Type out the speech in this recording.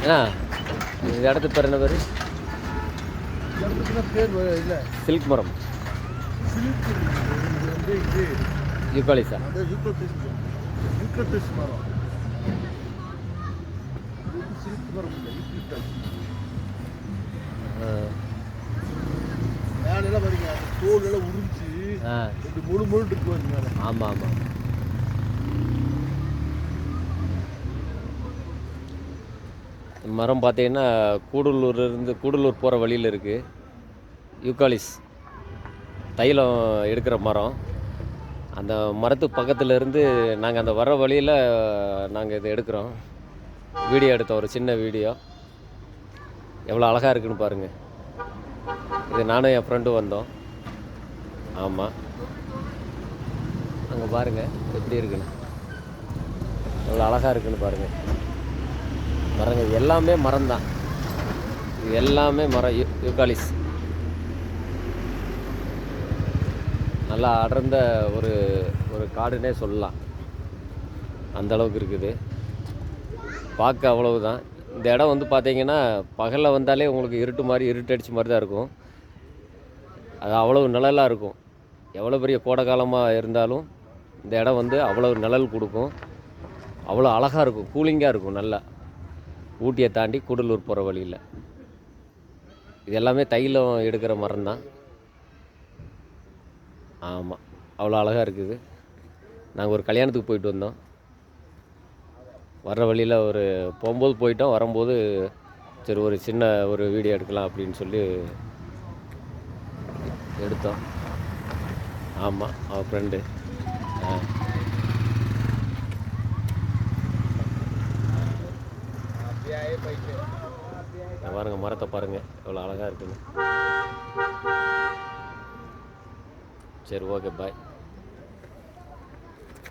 அண்ணா இந்த இடத்துக்கு பேர் என்ன பேர்? சில்க் மரம். யூக்காலிஸா மேலெல்லாம் பாருங்க தோல் எல்லாம் உறிஞ்சி ஆ. முழு முழு இருக்கு ஆமாம் ஆமாம் மரம் பார்த்தீங்கன்னா கூடலூர்லேருந்து கூடலூர் போகிற வழியில் இருக்குது யூக்காலிஸ் தைலம் எடுக்கிற மரம். அந்த மரத்து பக்கத்தில் இருந்து நாங்கள் அந்த வர வழியில் நாங்கள் இதை எடுக்கிறோம். வீடியோ எடுத்தோம் ஒரு சின்ன வீடியோ. எவ்வளோ அழகாக இருக்குன்னு பாருங்கள் இது நானும் என் ஃப்ரெண்டும் வந்தோம். ஆமாம் அங்கே பாருங்கள் எப்படி இருக்குன்னு. எவ்வளோ அழகாக இருக்குன்னு பாருங்கள் மரங்க இது எல்லாமே மரம் தான் இது எல்லாமே மரம். யூ யூகாலிஸ் நல்லா அடர்ந்த ஒரு ஒரு காடுனே சொல்லலாம். அந்த அளவுக்கு இருக்குது. பார்க்க அவ்வளவுதான். இந்த இடம் வந்து பார்த்தீங்கன்னா பகலில் வந்தாலே உங்களுக்கு இருட்டு மாதிரி இருட்டடிச்ச மாதிரி தான் இருக்கும். அது அவ்வளவு நிழலாக இருக்கும். எவ்வளோ பெரிய கோடை காலமாக இருந்தாலும் இந்த இடம் வந்து அவ்வளோ நிழல் கொடுக்கும். அவ்வளோ அழகாக இருக்கும். கூலிங்காக இருக்கும் நல்லா. ஊட்டியை தாண்டி கூடலூர் போகிற வழியில். இது எல்லாமே தைலம் எடுக்கிற மரம் தான். ஆமாம் அவ்வளோ அழகாக இருக்குது. நாங்கள் ஒரு கல்யாணத்துக்கு போயிட்டு வந்தோம். வர்ற வழியில் ஒரு போகும்போது போயிட்டோம். வரும்போது சரி ஒரு சின்ன ஒரு வீடியோ எடுக்கலாம் அப்படின்னு சொல்லி எடுத்தோம். ஆமாம் அவன் ஃப்ரெண்டு ஆ. பாருங்க மரத்தை பாருங்க. எவ்வளோ அழகாக இருக்குன்னு. சரி ஓகே பாய்